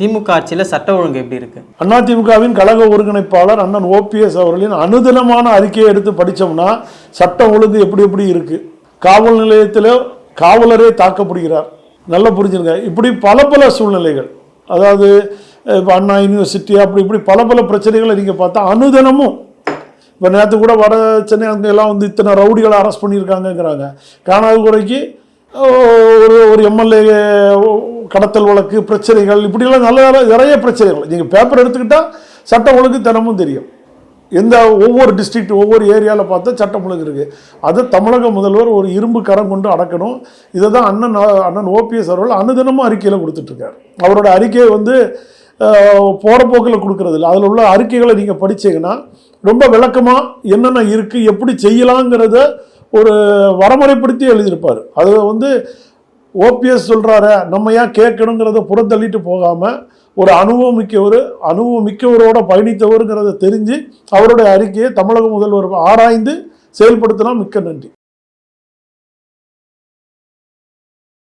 திமுக ஆட்சியில் சட்ட ஒழுங்கு எப்படி இருக்கு? திமுகவின் கழக ஒருங்கிணைப்பாளர் அண்ணன் ஓபிஎஸ் அவர்களின் அனுதினமான அறிக்கையை எடுத்து படித்தோம்னா சட்டம் ஒழுங்கு எப்படி எப்படி இருக்கு? காவல் நிலையத்தில் காவலரே தாக்கப்படுகிறார். நல்லா புரிஞ்சுருங்க இப்படி பல பல சூழ்நிலைகள். அதாவது இப்போ அண்ணா யூனிவர்சிட்டி அப்படி இப்படி பல பல பிரச்சனைகளை நீங்கள் பார்த்தா அனுதினமும் இப்போ நேற்று கூட வட சென்னை அங்கே எல்லாம் வந்து இத்தனை ரவுடிகளை அரெஸ்ட் பண்ணியிருக்காங்கங்கிறாங்க. காணாத குறைக்கு ஒரு ஒரு எம்எல்ஏ கடத்தல் வழக்கு பிரச்சனைகள் இப்படிலாம் நல்ல நிறைய பிரச்சனைகள். நீங்கள் பேப்பர் எடுத்துக்கிட்டால் சட்டம் ஒழுங்கு தினமும் தெரியும். எந்த ஒவ்வொரு டிஸ்ட்ரிக்ட் ஒவ்வொரு ஏரியாவில் பார்த்தா சட்டம் ஒழுங்கு இருக்குது அதை தமிழக முதல்வர் ஒரு இரும்பு கரம் கொண்டு அடக்கணும். இதை தான் அண்ணன் அண்ணன் ஓபிஎஸ் அவர்கள் அனுதினமும் அறிக்கையில் கொடுத்துட்ருக்கார். அவரோட அறிக்கையை வந்து போகிறப்போக்கில் போக்கில் கொடுக்கறது இல்லை. அதில் உள்ள அறிக்கைகளை நீங்கள் படிச்சீங்கன்னா ரொம்ப விளக்கமாக என்னென்ன இருக்குது எப்படி செய்யலாங்கிறத ஒரு வரமுறைப்படுத்தி எழுதியிருப்பார். அது வந்து ஓபிஎஸ் சொல்கிறாரு நம்ம ஏன் கேட்கணுங்கிறத புறந்தள்ளிட்டு போகாமல் ஒரு அனுபவம் மிக்கவர் அனுபவம் மிக்கவரோட பயணித்தவருங்கிறத தெரிஞ்சு அவருடைய அறிக்கையை தமிழக முதல்வர் ஆராய்ந்து செயல்படுத்தினா மிக்க நன்றி.